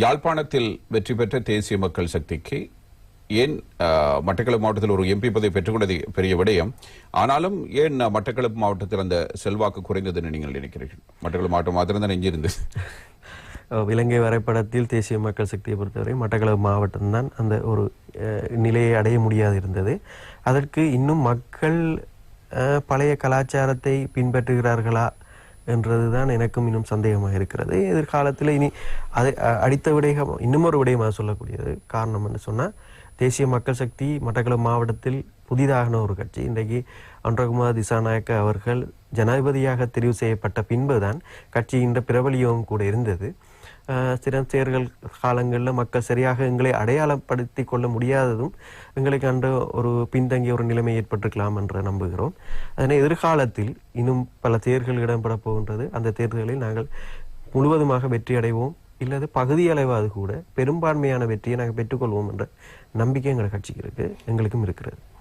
யாழ்ப்பாணத்தில் வெற்றி பெற்ற தேசிய மக்கள் சக்திக்கு ஏன் மட்டக்களப்பு மாவட்டத்தில் ஒரு எம்பி பதவி பெற்றுக்கொண்டது பெரிய விடயம். ஆனாலும் ஏன் மட்டக்களப்பு மாவட்டத்தில் அந்த செல்வாக்கு குறைந்ததுன்னு நீங்கள் நினைக்கிறீர்கள்? மட்டக்களப்பு மாவட்டம் மாத்திரம் தான் எஞ்சிருந்தது இலங்கை வரைபடத்தில் தேசிய மக்கள் சக்தியை பொறுத்தவரை மட்டக்களப்பு மாவட்டம்தான் அந்த ஒரு நிலையை அடைய முடியாது இருந்தது அதற்கு இன்னும் மக்கள் பழைய கலாச்சாரத்தை பின்பற்றுகிறார்களா என்றதுதான் எனக்கும் இன்னும் சந்தேகமாக இருக்கிறது. எதிர்காலத்தில் இனி அது அடித்த விடயம் இன்னமொரு விடயமாக சொல்லக்கூடியது காரணம் என்று சொன்னால் தேசிய மக்கள் சக்தி மட்டக்களப்பு மாவட்டத்தில் புதிதாகன ஒரு கட்சி. இன்றைக்கு அன்றகுமார் திசாநாயக்க அவர்கள் ஜனாதிபதியாக தெரிவு செய்யப்பட்ட பின்புதான் இந்த பிரபலியம் கூட இருந்தது. சில தேர்தல் காலங்களில் மக்கள் சரியாக எங்களை அடையாளப்படுத்தி கொள்ள முடியாததும் எங்களுக்கு அன்று ஒரு பின்தங்கிய ஒரு நிலைமை ஏற்பட்டிருக்கலாம் என்று நம்புகிறோம். அதனை எதிர்காலத்தில் இன்னும் பல தேர்தல்கள் இடம்பெற போகின்றது. அந்த தேர்தலில் நாங்கள் முழுவதுமாக வெற்றி அடைவோம். இல்லது பகுதி அளவாது கூட பெரும்பான்மையான வெற்றியை நாங்கள் பெற்றுக்கொள்வோம் என்ற நம்பிக்கை எங்கள் கட்சிக்கு இருக்குது எங்களுக்கும் இருக்கிறது.